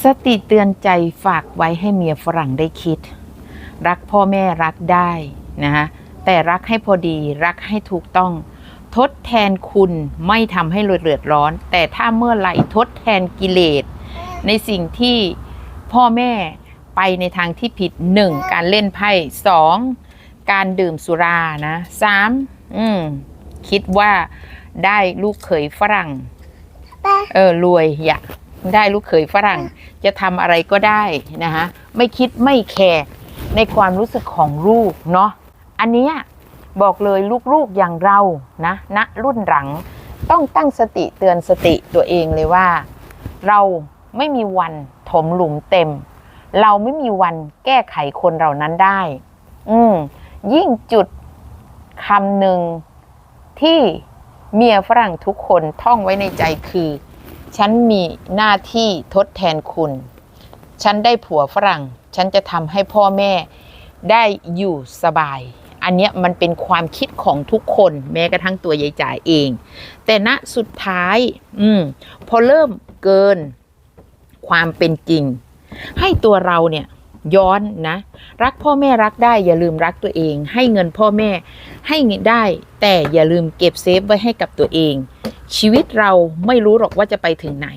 สติเตือนใจฝากไว้ให้เมียฝรั่งได้คิด รักพ่อแม่รักได้นะฮะแต่รักให้พอดีรักให้ถูกต้อง ทดแทนคุณไม่ทำให้เดือดร้อน แต่ถ้าเมื่อไหร่ทดแทนกิเลส ในสิ่งที่พ่อแม่ไปในทางที่ผิดหนึ่งการเล่นไพ่สองการดื่มสุรานะสามอืมคิดว่าได้ลูกเขยฝรั่ง เออรวยอยาก ได้ลูกเขยฝรั่งจะทำอะไรก็ได้นะคะไม่คิดไม่แคร์ในความรู้สึกของลูกเนาะอันนี้บอกเลยลูกๆอย่างเรานะณรุ่นหลังต้องตั้งสติเตือนสติตัวเองเลยว่า เราไม่มีวันถมหลุมเต็ม เราไม่มีวันแก้ไขคนเหล่านั้นได้ อืมยิ่งจุดคำหนึ่งที่เมียฝรั่งทุกคนท่องไว้ในใจคือ ฉันมีหน้าที่ทดแทนคุณ ฉันได้ผัวฝรั่ง ฉันจะทำให้พ่อแม่ได้อยู่สบาย อันเนี้ยมันเป็นความคิดของทุกคนแม้กระทั่งตัวยายจ่ายเอง แต่ณสุดท้าย อืมพอเริ่มเกินความเป็นจริง ให้ตัวเราเนี่ย ย้อนนะ รักพ่อแม่รักได้อย่าลืมรักตัวเอง ให้เงินพ่อแม่ให้เงินได้ แต่อย่าลืมเก็บเซฟไว้ให้กับตัวเอง ชีวิตเราไม่รู้หรอกว่าจะไปถึงไหน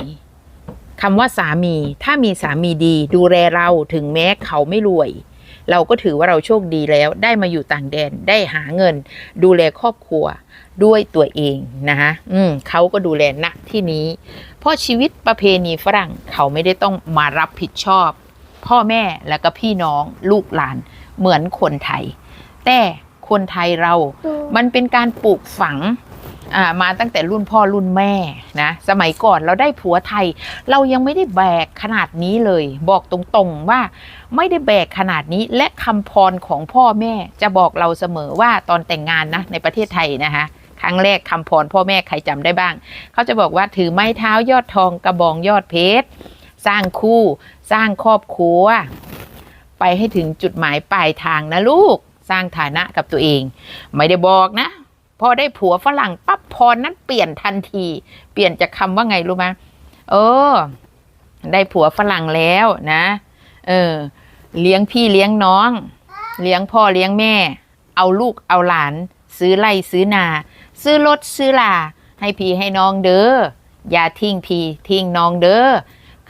คำว่าสามีถ้ามีสามีดีดูแลเราถึงแม้เขาไม่รวย เราก็ถือว่าเราโชคดีแล้วได้มาอยู่ต่างแดนได้หาเงิน ดูแลครอบครัวด้วยตัวเองนะคะอืมเขาก็ดูแลณที่นี้ เพราะชีวิตประเพณีฝรั่งเขาไม่ได้ต้องมารับผิดชอบ พ่อแม่แล้วก็พี่น้องลูกหลานเหมือนคนไทย แต่คนไทยเรา มันเป็นการปลูกฝังอ่ามาตั้งแต่รุ่นพ่อรุ่นแม่นะสมัยก่อนเราได้ผัวไทย เรายังไม่ได้แบกขนาดนี้เลย บอกตรงๆว่าไม่ได้แบกขนาดนี้และคำพรของพ่อแม่จะบอกเราเสมอว่าตอนแต่งงานนะในประเทศไทยนะคะครั้งแรกคำพรพ่อแม่ใครจำได้บ้าง เขาจะบอกว่าถือไม้เท้ายอดทองกระบองยอดเพชรสร้างคู่ สร้างครอบครัว ไปให้ถึงจุดหมายปลายทางนะลูกสร้างฐานะกับตัวเอง ไม่ได้บอกนะ พอได้ผัวฝรั่งปั๊บพรนั้นเปลี่ยนทันที เปลี่ยนจากคำว่าไงรู้ไหมเออ ได้ผัวฝรั่งแล้วนะ เออ เลี้ยงพี่เลี้ยงน้อง เลี้ยงพ่อเลี้ยงแม่ เอาลูกเอาหลาน ซื้อไร่ซื้อนา ซื้อรถซื้อลา ให้พี่ให้น้องเด้ออย่าทิ้งพี่ทิ้งน้องเด้อ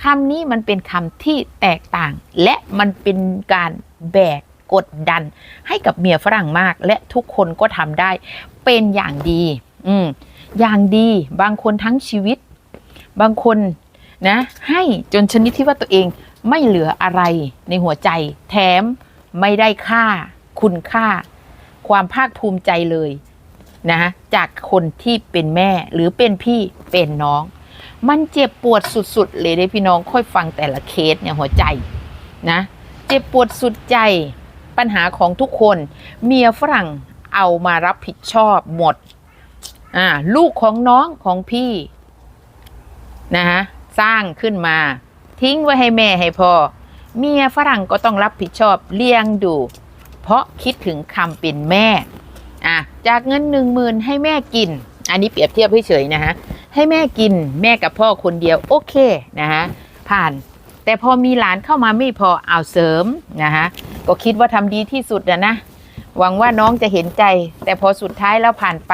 คำนี้มันเป็นคำที่แตกต่าง และมันเป็นการแบกกดดัน ให้กับเมียฝรั่งมาก และทุกคนก็ทำได้ เป็นอย่างดี อืมอย่างดีบางคนทั้งชีวิต บางคนนะให้จนชนิดที่ว่าตัวเองไม่เหลืออะไรในหัวใจ แถมไม่ได้ค่า คุณค่า ความภาคภูมิใจเลยนะจากคนที่เป็นแม่หรือเป็นพี่เป็นน้อง มันเจ็บปวดสุดๆเลยได้พี่น้องค่อยฟังแต่ละเคสเนี่ยหัวใจนะเจ็บปวดสุดใจปัญหาของทุกคน เมียฝรั่งเอามารับผิดชอบหมดอ่าลูกของน้องของพี่นะฮะสร้างขึ้นมา ทิ้งไว้ให้แม่ให้พ่อเมียฝรั่งก็ต้องรับผิดชอบเลี้ยงดู เพราะคิดถึงคำเป็นแม่อะจากเงินหนึ่งหมื่นให้แม่กิน อันนี้เปรียบเทียบเฉยๆนะฮะ ให้แม่กินแม่กับพ่อคนเดียวโอเคนะฮะผ่าน แต่พอมีหลานเข้ามาไม่พอเอาเสริมนะฮะก็คิดว่าทำดีที่สุดนะนะหวังว่าน้องจะเห็นใจ แต่พอสุดท้ายแล้วผ่านไป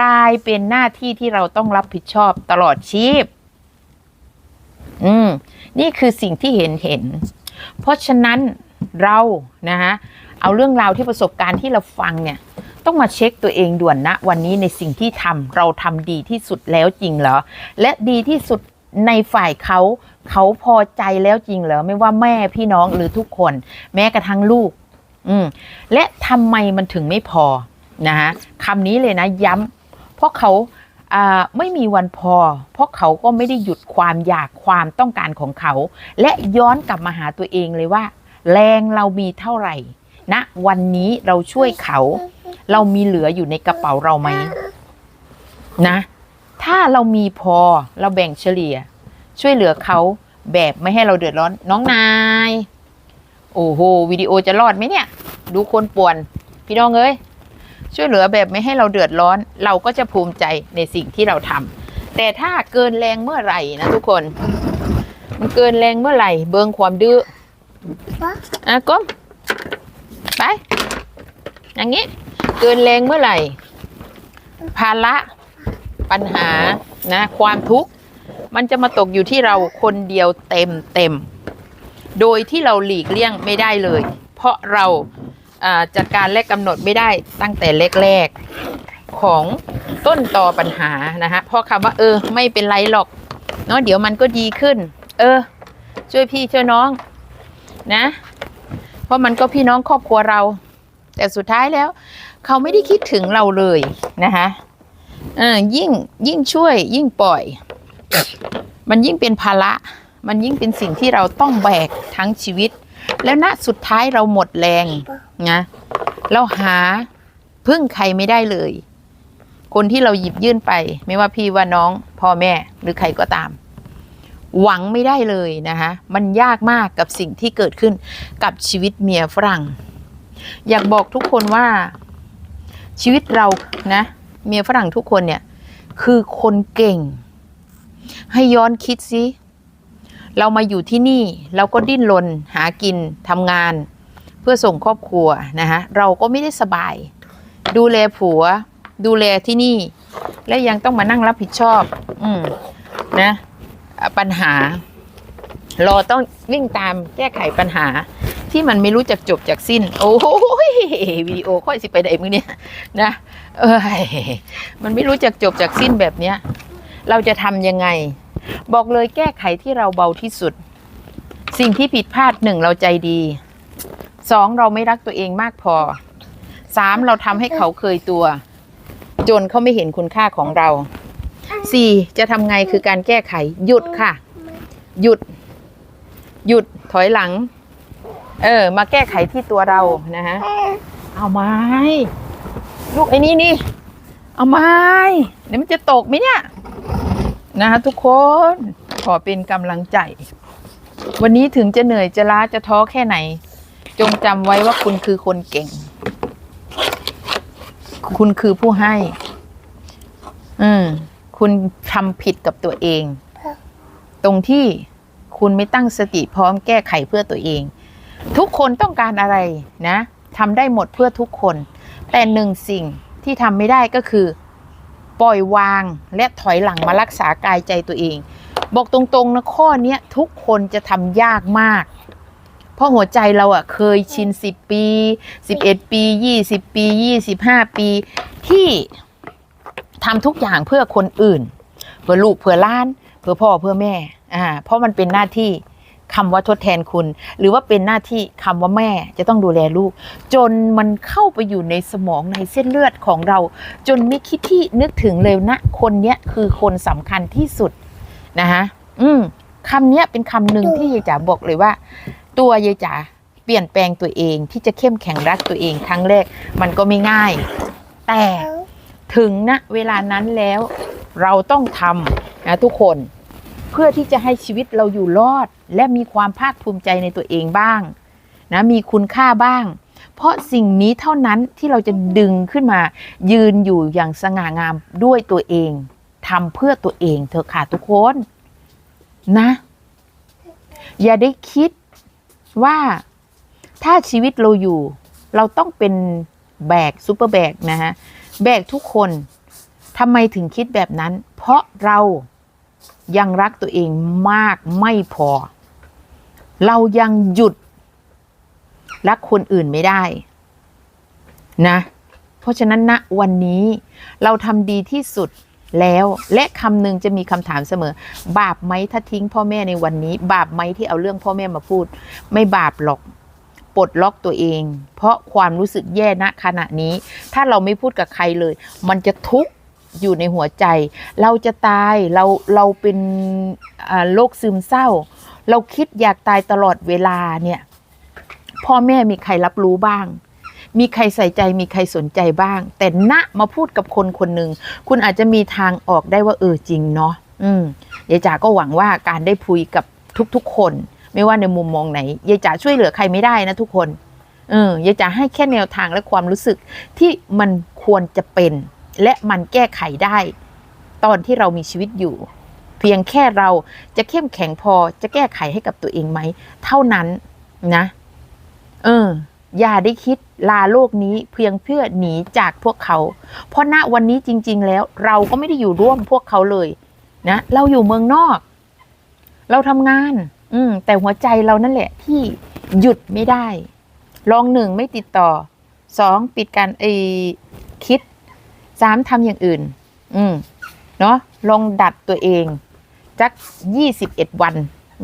กลายเป็นหน้าที่ที่เราต้องรับผิดชอบตลอดชีพ อืม นี่คือสิ่งที่เห็นเห็น เพราะฉะนั้นเรานะฮะ เอาเรื่องราวที่ประสบการณ์ที่เราฟังเนี่ยต้องมาเช็คตัวเองด่วนนะ วันนี้ในสิ่งที่ทำเราทำดีที่สุดแล้วจริงเหรอ และดีที่สุดในฝ่ายเขาเขาพอใจแล้วจริงเหรอ ไม่ว่าแม่พี่น้องหรือทุกคน แม้กระทั่งลูก อืมและทำไมมันถึงไม่พอนะฮะคำนี้เลยนะย้ำเพราะเขาไม่มีวันพอ เพราะเขาก็ไม่ได้หยุดความอยากความต้องการของเขา และย้อนกลับมาหาตัวเองเลยว่า แรงเรามีเท่าไหร่ ณนะวันนี้เราช่วยเขา เรามีเหลืออยู่ในกระเป๋าเราไหมนะ ถ้าเรามีพอเราแบ่งเฉลี่ย ช่วยเหลือเขาแบบไม่ให้เราเดือดร้อน น้องนาย โอ้โหวิดีโอจะรอดไหมเนี่ย ดูคนป่วน พี่น้องเอ้ยช่วยเหลือแบบไม่ให้เราเดือดร้อน เราก็จะภูมิใจในสิ่งที่เราทำแต่ถ้าเกินแรงเมื่อไหร่นะทุกคน มันเกินแรงเมื่อไหร่ เบิงความดื้อป๊าอะก้ม ไป อย่างนี้ เกินแรงเมื่อไหร่ ภาระปัญหานะความทุกข์ มันจะมาตกอยู่ที่เราคนเดียวเต็มเต็ม โดยที่เราหลีกเลี่ยงไม่ได้เลย เพราะเราจัดการและกำหนดไม่ได้ตั้งแต่แรกๆของต้นต่อปัญหานะฮะเพราะคำว่า เออ ไม่เป็นไรหรอกเนาะเดี๋ยวมันก็ดีขึ้น เออ ช่วยพี่ช่วยน้องนะ เพราะมันก็พี่น้องครอบครัวเรา แต่สุดท้ายแล้ว เขาไม่ได้คิดถึงเราเลยนะคะเออยิ่งยิ่งช่วย ยิ่งปล่อย มันยิ่งเป็นภาระ มันยิ่งเป็นสิ่งที่เราต้องแบกทั้งชีวิต แล้วณสุดท้ายเราหมดแรงนะเราหาพึ่งใครไม่ได้เลย คนที่เราหยิบยื่นไป ไม่ว่าพี่ว่าน้องพ่อแม่หรือใครก็ตาม หวังไม่ได้เลยนะคะมันยากมากกับสิ่งที่เกิดขึ้นกับชีวิตเมียฝรั่ง อยากบอกทุกคนว่าชีวิตเรานะ เมียฝรั่งทุกคนเนี่ย คือคนเก่ง ให้ย้อนคิดสิเรามาอยู่ที่นี่เราก็ดิ้นรนหากินทำงาน เพื่อส่งครอบครัวนะคะเราก็ไม่ได้สบาย ดูแลผัว ดูแลที่นี่ และยังต้องมานั่งรับผิดชอบ อืมนะอะ ปัญหาเราต้องวิ่งตามแก้ไขปัญหา ที่มันไม่รู้จักจบจากสิ้น โอ้ยวิดีโอค่อยสิไปไหนมึงเนี่ยนะเอ้ยมันไม่รู้จักจบจากสิ้นแบบเนี้ย เราจะทำยังไง บอกเลยแก้ไขที่เราเบาที่สุด สิ่งที่ผิดพลาดหนึ่งเราใจดีสองเราไม่รักตัวเองมากพอสามเราทำให้เขาเคยตัว จนเขาไม่เห็นคุณค่าของเรา สี่จะทำไงคือการแก้ไข หยุดค่ะ หยุด หยุดถอยหลัง เออ มาแก้ไขที่ตัวเรานะฮะเอาไม้ลูกไอ้นี่นี่เอาไม้เดี๋ยวมันจะตกไหมเนี่ยนะคะทุกคนขอเป็นกำลังใจ วันนี้ถึงจะเหนื่อยจะล้าจะท้อแค่ไหน จงจำไว้ว่าคุณคือคนเก่ง คุณคือผู้ให้ อืม คุณทำผิดกับตัวเอง ตรงที่คุณไม่ตั้งสติพร้อมแก้ไขเพื่อตัวเอง ทุกคนต้องการอะไรนะทำได้หมดเพื่อทุกคน แต่หนึ่งสิ่งที่ทำไม่ได้ก็คือ ปล่อยวางและถอยหลังมารักษากายใจตัวเอง บอกตรงๆนะข้อเนี้ทุกคนจะทำยากมาก เพราะหัวใจเราอะเคยชิน 10 ปี 11 ปี 20 ปี 25 ปีที่ ทำทุกอย่างเพื่อคนอื่น เพื่อลูกเพื่อล้าน เพื่อพ่อเพื่อแม่อ่าเพราะมันเป็นหน้าที่คำว่าทดแทนคุณ หรือว่าเป็นหน้าที่คำว่าแม่จะต้องดูแลลูก จนมันเข้าไปอยู่ในสมองในเส้นเลือดของเรา จนไม่คิดที่นึกถึงเลยนะ คนเนี้ยคือคนสำคัญที่สุดนะคะอืมคำเนี้ยเป็นคำหนึ่งที่ยายจ๋าบอกเลยว่า ตัวยายจ๋าเปลี่ยนแปลงตัวเองที่จะเข้มแข็งรักตัวเองครั้งแรก มันก็ไม่ง่าย แต่ ถึงณเวลานั้นแล้วเราต้องทำนะทุกคนเพื่อที่จะให้ชีวิตเราอยู่รอด และมีความภาคภูมิใจในตัวเองบ้างนะมีคุณค่าบ้าง เพราะสิ่งนี้เท่านั้นที่เราจะดึงขึ้นมา ยืนอยู่อย่างสง่างามด้วยตัวเองทำเพื่อตัวเองเถอะค่ะทุกคนนะ อย่าได้คิดว่าถ้าชีวิตเราอยู่ เราต้องเป็นแบกซูเปอร์แบกนะฮะ แบกทุกคนทำไมถึงคิดแบบนั้น เพราะเรายังรักตัวเองมากไม่พอ เรายังหยุด รักคนอื่นไม่ได้นะ เพราะฉะนั้นณวันนี้เราทำดีที่สุดแล้วและคำหนึ่งจะมีคำถามเสมอ บาปไหมถ้าทิ้งพ่อแม่ในวันนี้ บาปไหมที่เอาเรื่องพ่อแม่มาพูด ไม่บาปหรอก ปลดล็อกตัวเอง เพราะความรู้สึกแย่ณขณะนี้ ถ้าเราไม่พูดกับใครเลย มันจะทุกข์อยู่ในหัวใจ เราจะตายเราเราเป็นโรคซึมเศร้า เราคิดอยากตายตลอดเวลาเนี่ยพ่อแม่มีใครรับรู้บ้าง มีใครใส่ใจมีใครสนใจบ้าง แต่ณมาพูดกับคนคนหนึ่งคุณอาจจะมีทางออกได้ว่าเออจริงเนาะอืมยายจ๋าก็หวังว่าการได้คุยกับทุกๆคน ไม่ว่าในมุมมองไหนยายจ๋าช่วยเหลือใครไม่ได้นะทุกคนเออยายจ๋าให้แค่แนวทางและความรู้สึกที่มันควรจะเป็น และมันแก้ไขได้ ตอนที่เรามีชีวิตอยู่ เพียงแค่เราจะเข้มแข็งพอจะแก้ไขให้กับตัวเองไหม เท่านั้นนะ เออ อย่าได้คิดลาโลกนี้เพียงเพื่อหนีจากพวกเขา เพราะณวันนี้จริง ๆ แล้ว เราก็ไม่ได้อยู่ร่วมพวกเขาเลย นะ เราอยู่เมืองนอก เราทำงาน อืม แต่หัวใจเรานั่นแหละ ที่หยุดไม่ได้ลองหนึ่งไม่ติดต่อสองปิดการไอคิดสามทำอย่างอื่น อืมเนาะลองดัดตัวเองจักยี่สิบเอ็ดวัน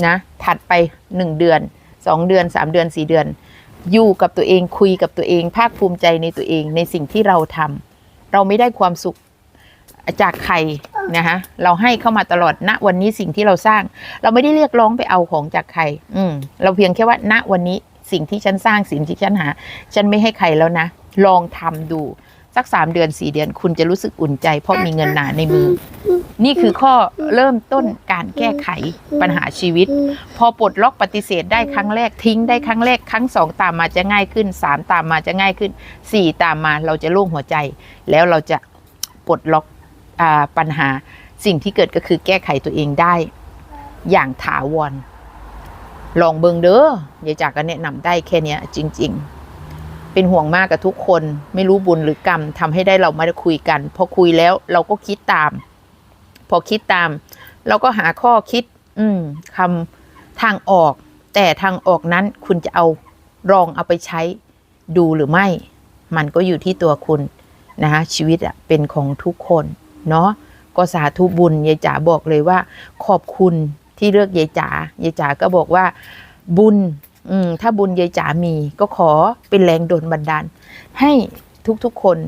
นะถัดไปหนึ่งเดือนสองเดือนสามเดือนสี่เดือน อยู่กับตัวเองคุยกับตัวเอง ภาคภูมิใจในตัวเองในสิ่งที่เราทำเราไม่ได้ความสุข จากใครนะคะเราให้เข้ามาตลอดณวันนี้สิ่งที่เราสร้าง เราไม่ได้เรียกร้องไปเอาของจากใคร อืมเราเพียงแค่ว่าณวันนี้สิ่งที่ฉันสร้างสิ่งที่ฉันหา ฉันไม่ให้ใครแล้วนะ ลองทำดู สักสามเดือนสี่เดือน คุณจะรู้สึกอุ่นใจ เพราะมีเงินหนาในมือ นี่คือข้อเริ่มต้นการแก้ไขปัญหาชีวิต พอปลดล็อกปฏิเสธได้ครั้งแรกทิ้งได้ครั้งแรกครั้งสองตามมาจะง่ายขึ้นสามตามมาจะง่ายขึ้นสี่ตามมาเราจะโล่งหัวใจ แล้วเราจะปลดล็อก ปัญหาสิ่งที่เกิดก็คือแก้ไขตัวเองได้ อย่างถาวร ลองเบิงเด้อยายจากก็แนะนำได้แค่เนี้ยจริง ๆ เป็นห่วงมากกับทุกคนไม่รู้บุญหรือกรรมทำให้ได้เรามาได้คุยกัน พอคุยแล้วเราก็คิดตาม พอคิดตาม เราก็หาข้อคิด อืมคำทางออก แต่ทางออกนั้นคุณจะเอาลองเอาไปใช้ดูหรือไม่ มันก็อยู่ที่ตัวคุณนะคะชีวิตอะเป็นของทุกคน เนาะก็สาธุบุญยายจ๋าบอกเลยว่า ขอบคุณที่เลือกยายจ๋ายายจ๋าก็บอกว่าบุญอืมถ้าบุญยายจ๋ามี ก็ขอเป็นแรงดลบันดาล ให้ทุกๆคน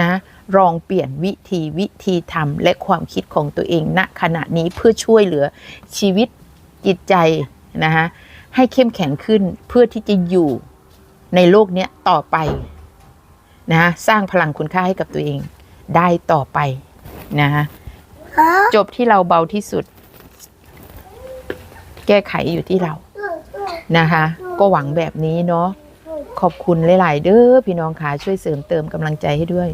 นะลองเปลี่ยนวิธีวิธีทำและความคิดของตัวเองณขณะนี้เพื่อช่วยเหลือชีวิตจิตใจนะคะให้เข้มแข็งขึ้นเพื่อที่จะอยู่ในโลกนี้ต่อไปนะสร้างพลังคุณค่าให้กับตัวเองได้ต่อไป นะคะจบที่เราเบาที่สุด แก้ไขอยู่ที่เรานะคะ ก็หวังแบบนี้เนาะขอบคุณหลาย ๆ เด้อพี่น้องค่ะช่วยเสริมเติมกำลังใจให้ด้วย